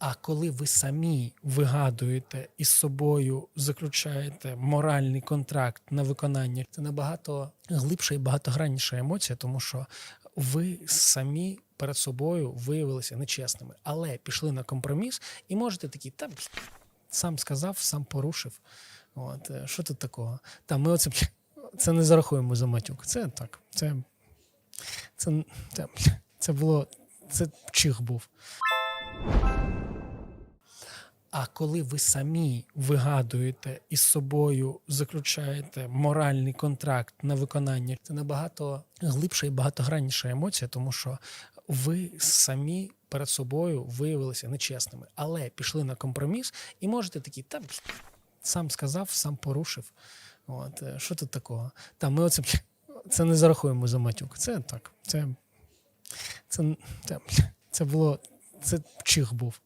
А коли ви самі вигадуєте із собою заключаєте моральний контракт на виконання, це набагато глибша і багатогранніша емоція, тому що ви самі перед собою виявилися нечесними, але пішли на компроміс і можете такі, та сам сказав, сам порушив. От е, що тут такого? Та ми оце це не зарахуємо за матюк. Це так. Це, це, це, це було. Це чих був. А коли ви самі вигадуєте із собою заключаєте моральний контракт на виконання, це набагато глибша і багатогранніша емоція, тому що ви самі перед собою виявилися нечесними, але пішли на компроміс і можете такі, та сам сказав, сам порушив. От е, що тут такого? Та ми оце це не зарахуємо за матюк. Це так. Це, це, це, це було. Це чих був.